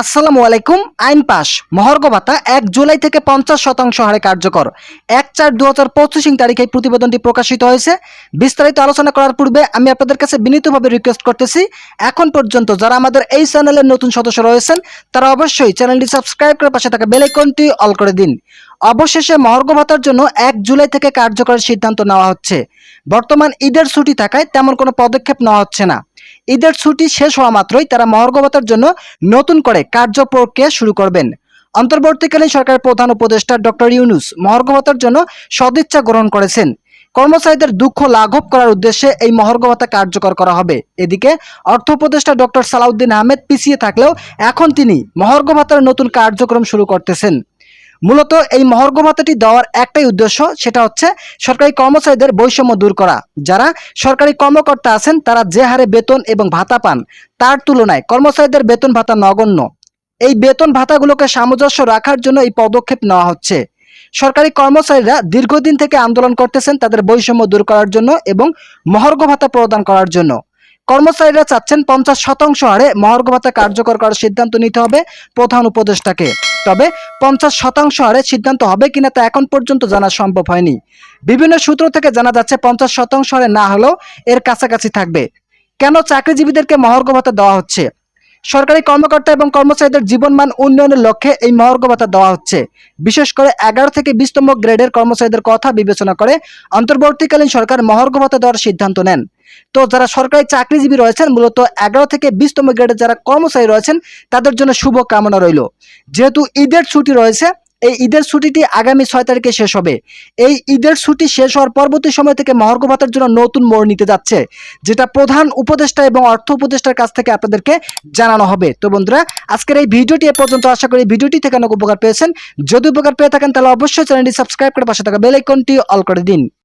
আসসালামু আলাইকুম, আইন পাস। মহর্গ ভাতা এক জুলাই থেকে পঞ্চাশ শতাংশ হারে কার্যকর। এক চার দু হাজার পঁচিশ তারিখে প্রতিবেদনটি প্রকাশিত হয়েছে। বিস্তারিত আলোচনা করার পূর্বে আমি আপনাদের কাছে বিনীতভাবে রিকোয়েস্ট করতেছি, এখন পর্যন্ত যারা আমাদের এই চ্যানেলের নতুন সদস্য রয়েছেন, তারা অবশ্যই চ্যানেলটি সাবস্ক্রাইব করে পাশে থাকা বেল আইকনটি অল করে দিন। অবশেষে মহর্গ ভাতার জন্য এক জুলাই থেকে কার্যকরের সিদ্ধান্ত নেওয়া হচ্ছে। বর্তমান ঈদের ছুটি থাকায় তেমন কোনো পদক্ষেপ নেওয়া হচ্ছে না। ঈদের ছুটি শেষ হওয়া মাত্রই তারা মহর্গ ভাতার জন্য নতুন করে কার্য প্রক্রিয়া শুরু করবেন। অন্তর্বর্তীকালীন সরকারের প্রধান উপদেষ্টা ডক্টর ইউনুস মহর্গ ভাতার জন্য সদিচ্ছা গ্রহণ করেছেন। কর্মচারীদের দুঃখ লাঘব করার উদ্দেশ্যে এই মহর্গ ভাতা কার্যকর করা হবে। এদিকে অর্থ উপদেষ্টা ডক্টর সালাউদ্দিন আহমেদ পিছিয়ে থাকলেও এখন তিনি মহর্গ ভাতার নতুন কার্যক্রম শুরু করতেছেন। মূলত এই মহর্গ ভাতাটি দেওয়ার একটাই উদ্দেশ্য, সেটা হচ্ছে সরকারি কর্মচারীদের বৈষম্য দূর করা। যারা সরকারি কর্মকর্তা আছেন, তারা যে হারে বেতন এবং ভাতা পান, তার তুলনায় কর্মচারীদের বেতন ভাতা নগণ্য। এই বেতন ভাতাগুলোকে সামঞ্জস্য রাখার জন্য এই পদক্ষেপ নেওয়া হচ্ছে। সরকারি কর্মচারীরা দীর্ঘদিন থেকে আন্দোলন করতেছেন তাদের বৈষম্য দূর করার জন্য এবং মহর্গ ভাতা প্রদান করার জন্য। কর্মচারীরা চাচ্ছেন পঞ্চাশ শতাংশ হারে মহার্ঘ ভাতা কার্যকর করার সিদ্ধান্ত নিতে হবে প্রধান উপদেষ্টাকে। তবে পঞ্চাশ শতাংশ হারে সিদ্ধান্ত হবে কিনা তা এখন পর্যন্ত জানা সম্ভব হয়নি। বিভিন্ন সূত্র থেকে জানা যাচ্ছে, পঞ্চাশ শতাংশ হারে না হলেও এর কাছাকাছি থাকবে। কেন চাকরিজীবীদেরকে মহার্ঘ ভাতা দেওয়া হচ্ছে? সরকারি কর্মকর্তা এবং কর্মচারীদের জীবনমান উন্নয়নের লক্ষ্যে এই মহর্গ ভাতা দেওয়া হচ্ছে। বিশেষ করে এগারো থেকে বিশতম গ্রেডের কর্মচারীদের কথা বিবেচনা করে অন্তর্বর্তীকালীন সরকার মহর্গ ভাতা দেওয়ার সিদ্ধান্ত নেন। তো যারা সরকারি চাকরিজীবী রয়েছেন, মূলত এগারো থেকে বিশতম গ্রেডের যারা কর্মচারী রয়েছেন, তাদের জন্য শুভ কামনা রইল। যেহেতু ঈদের ছুটি রয়েছে এই ঈদের ছুটিটি আগামী ছয় তারিখে শেষ হবে। এই ঈদের ছুটি শেষ হওয়ার পরবর্তী সময় থেকে মহর্গ ভাতার জন্য নতুন মোড় নিতে যাচ্ছে, যেটা প্রধান উপদেষ্টা এবং অর্থ উপদেষ্টার কাছ থেকে আপনাদেরকে জানানো হবে। তো বন্ধুরা, আজকের এই ভিডিওটি এ পর্যন্ত। আশা করি ভিডিওটি থেকে অনেক উপকার পেয়েছেন। যদি উপকার পেয়ে থাকেন, তাহলে অবশ্যই চ্যানেলটি সাবস্ক্রাইব করে পাশে থাকা বেল আইকনটি অল করে দিন।